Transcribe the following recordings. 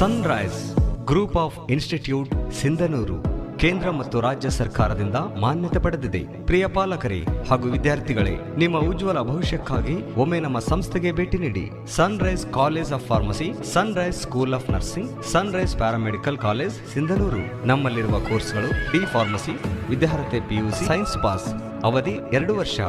Sunrise group of institute Sindhanur ಕೇಂದ್ರ ಮತ್ತು ರಾಜ್ಯ ಸರ್ಕಾರದಿಂದ ಮಾನ್ಯತೆ ಪಡೆದಿದೆ. ಪ್ರಿಯ ಪಾಲಕರೇ ಹಾಗೂ ವಿದ್ಯಾರ್ಥಿಗಳೇ, ನಿಮ್ಮ ಉಜ್ವಲ ಭವಿಷ್ಯಕ್ಕಾಗಿ ಒಮ್ಮೆ ನಮ್ಮ ಸಂಸ್ಥೆಗೆ ಭೇಟಿ ನೀಡಿ. Sunrise college of pharmacy sunrise school of nursing sunrise paramedical college Sindhanur ನಮ್ಮಲ್ಲಿರುವ ಕೋರ್ಸ್ಗಳು ಡಿ ಫಾರ್ಮಸಿ ವಿದ್ಯಾರ್ಹತೆ ಪಿಯುಸಿ ಸೈನ್ಸ್ ಪಾಸ್ ಅವಧಿ ಎರಡು ವರ್ಷ.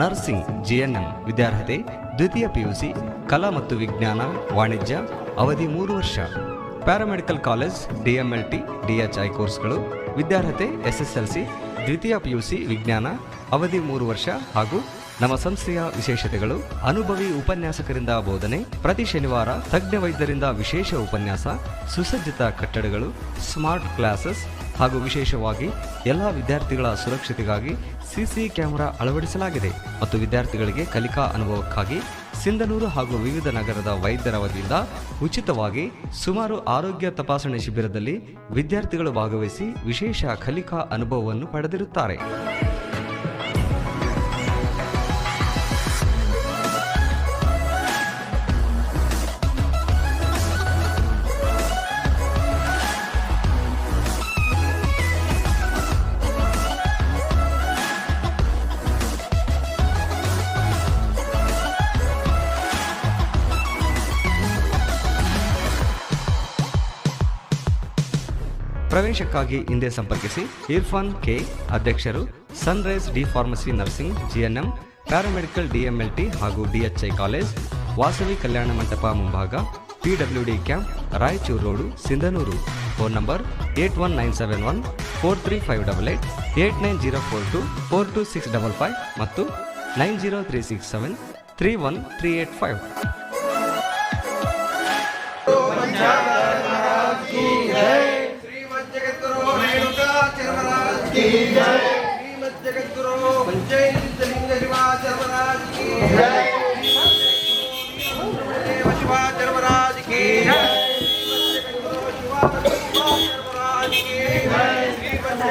ನರ್ಸಿಂಗ್ ಜಿಎನ್ಎಂ ವಿದ್ಯಾರ್ಹತೆ, ದ್ವಿತೀಯ ಪಿಯುಸಿ ಕಲಾ ಮತ್ತು ವಿಜ್ಞಾನ, ವಾಣಿಜ್ಯ, ಅವಧಿ ಮೂರು ವರ್ಷ. ಪ್ಯಾರಾಮೆಡಿಕಲ್ ಕಾಲೇಜ್ ಡಿಎಂಎಲ್ಟಿ ಡಿಎಚ್ಐ ಕೋರ್ಸ್ಗಳು, ವಿದ್ಯಾರ್ಹತೆ ಎಸ್ಎಸ್ಎಲ್ಸಿ ದ್ವಿತೀಯ ಪಿಯುಸಿ ವಿಜ್ಞಾನ, ಅವಧಿ ಮೂರು ವರ್ಷ ಹಾಗೂ ನಮ್ಮ ಸಂಸ್ಥೆಯ ವಿಶೇಷತೆಗಳು ಅನುಭವಿ ಉಪನ್ಯಾಸಕರಿಂದ ಬೋಧನೆ, ಪ್ರತಿ ಶನಿವಾರ ತಜ್ಞ ವೈದ್ಯರಿಂದ ವಿಶೇಷ ಉಪನ್ಯಾಸ, ಸುಸಜ್ಜಿತ ಕಟ್ಟಡಗಳು, ಸ್ಮಾರ್ಟ್ ಕ್ಲಾಸಸ್ ಹಾಗೂ ವಿಶೇಷವಾಗಿ ಎಲ್ಲ ವಿದ್ಯಾರ್ಥಿಗಳ ಸುರಕ್ಷತೆಗಾಗಿ ಸಿಸಿ ಕ್ಯಾಮೆರಾ ಅಳವಡಿಸಲಾಗಿದೆ ಮತ್ತು ವಿದ್ಯಾರ್ಥಿಗಳಿಗೆ ಕಲಿಕಾ ಅನುಭವಕ್ಕಾಗಿ ಸಿಂಧನೂರು ಹಾಗೂ ವಿವಿಧ ನಗರದ ವೈದ್ಯರ ವತಿಯಿಂದ ಉಚಿತವಾಗಿ ಸುಮಾರು ಆರೋಗ್ಯ ತಪಾಸಣೆ ಶಿಬಿರದಲ್ಲಿ ವಿದ್ಯಾರ್ಥಿಗಳು ಭಾಗವಹಿಸಿ ವಿಶೇಷ ಕಲಿಕಾ ಅನುಭವವನ್ನು ಪಡೆದಿರುತ್ತಾರೆ. ಪ್ರವೇಶಕ್ಕಾಗಿ ಹಿಂದೆ ಸಂಪರ್ಕಿಸಿ ಇರ್ಫಾನ್ ಕೆ ಅಧ್ಯಕ್ಷರು sunrise D pharmacy nursing, GNM, paramedical DMLT ಹಾಗೂ ಡಿಎಚ್ಐ ಕಾಲೇಜ್, ವಾಸವಿ ಕಲ್ಯಾಣ ಮಂಟಪ ಮುಂಭಾಗ, PWD camp, Raichur road, Sindhanur. Phone number eight one nine seven one four three five double eight eight nine zero four two four two six double five ಮತ್ತು nine zero three six seven three one three eight five. की जय। श्रीमद जगद्गुरु पंचलिंग शिवाचार्य की जय। महाराज की जय। श्रीमद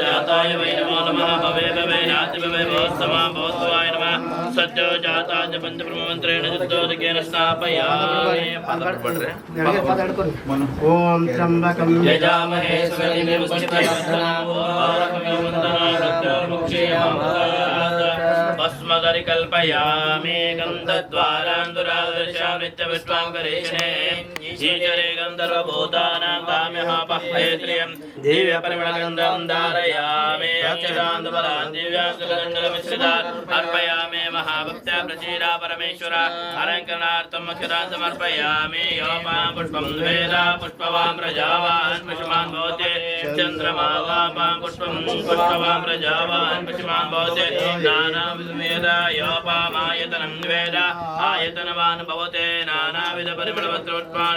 जाताय वै नमो नमः भवे भवे नाति भवे भवत्समा भवत्वाय नमः सद्यो जाताय पञ्चब्रह्ममन्त्रेण चित्तोदकेन स्थापयामि ॐ त्र्यम्बकं यजामहे सुगतिमिं अस्मदरि कल्पयामि गन्धद्वारान्दुरादृशां नित्यविश्वाङ्गरेशने ईश्वरे गन्धर्वभूतानां काम्यः पह्येत्रियं दिव्यपरिमलगन्धं धारयामि अक्षरान्दबलान् दिव्याङ्गलगण्डलमिश्रितान् अर्पयामि महाभक्त्या प्रचीरा परमेश्वर अलङ्करणार्थम् अक्षरान् समर्पयामि योपां पुष्पं वेदा पुष्पवां प्रजावान् पुष्पान् भवते चन्द्रमा वापां पुष्पं पुष्पवां प्रजावान् पुष्पान् भवते नानाविधवेद योपामायतनं वेद आयतनवान् भवते नानाविधपरिमलपत्रोत्पाणे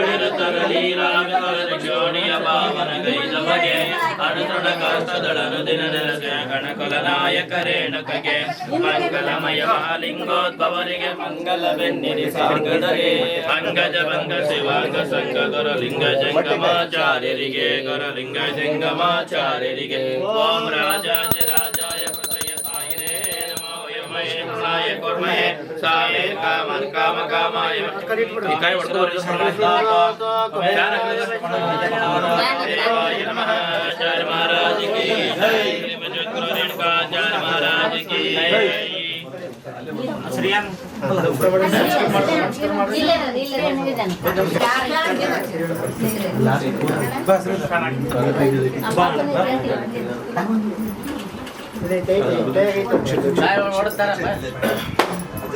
ಶಿವಾಂಗ ಸಂಗಕರ ಲಿಂಗ ಜಂಗಮಾಚಾರ್ಯರಿಗೆ ಚೋಣಿಯೊಳಿರ ತರಲೀಲಾವಿತರ ಚೋಣಿಯ ಪಾವನ ಗೈದವಗೆ ಅನುತೃಣ ಕಾರ್ತದಳನು ದಿನ ನೆಲಸೆ ಗಣಕುಲ ನಾಯಕರೇಣಕಗೆ ಮಂಗಲಮಯ ಮಹಾಲಿಂಗೋದ್ಭವರಿಗೆ ಮಂಗಲವೆನ್ನಿರಿ ಸಾಂಗದಲ್ಲಿ ಅಂಗಜ ಭಂಗ ಶಿವಾಂಗ ಸಂಗ ಗುರುಲಿಂಗ ಜಂಗಮಾಚಾರ್ಯರಿಗೆ ಗುರುಲಿಂಗ ಜಂಗಮಾಚಾರ್ಯರಿಗೆ ಓಂ ರಾಜಾಜ ರಾಜಾಯ ಕೃತಯ ಸಾಯಿರೇ ನಮೋ ಯಮಯೇ ಪ್ರಣಾಯ चालेल कामन काम कामाय। काय वाटतं देवाय नमः। आचार्य महाराज की जय। आचार्य महाराज की जय। ಬಸ್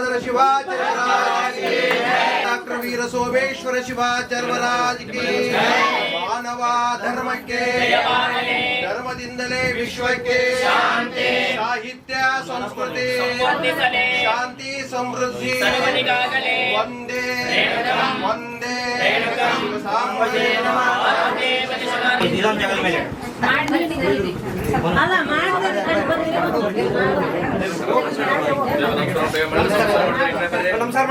गंगाधर शिवाचार्य महाराज की जय डॉक्टर वीर सोमेश्वर शिवाचार्य महाराज की ಮಾನವ ಧರ್ಮಕ್ಕೆ ಧರ್ಮದಿಂದಲೇ ವಿಶ್ವಕ್ಕೆ ಸಾಹಿತ್ಯ ಸಂಸ್ಕೃತಿ ಶಾಂತಿ ಸಮೃದ್ಧಿ ಒಂದೇ ಒಂದೇ ಸಾಂಬಜೇ ಅಲ್ಲ ಮಾಡಿದ್ರೆ ನಮಸ್ಕಾರ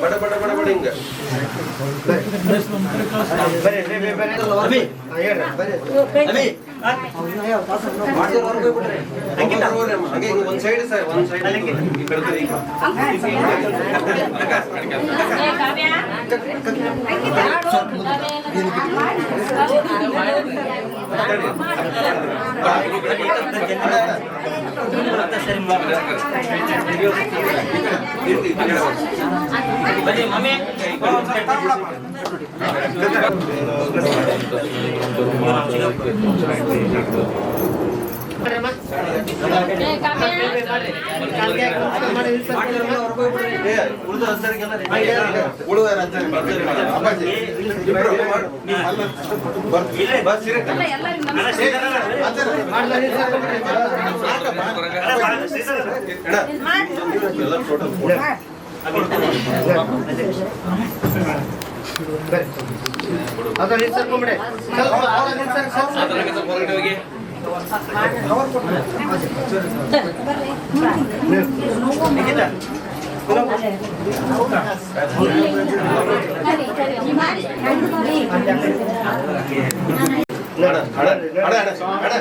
ಬಡ ಬಡ ಬಡ ಬಡ. ಹಂಗೆ ಒಂದ್ ಸೈಡ್ ಸರ್ ಒಂದ್ ಸೈಡ್ ಬರ್ರಿ. ಅದನ್ನ ನಿಲ್ಸಕ್ಕೊಂಬಿಡಿ. ಸ್ವಲ್ಪ ಅದನ್ನ ನಿಲ್ಸಕ್ ಸ್ವಲ್ಪ. అడ అడ అడ అడ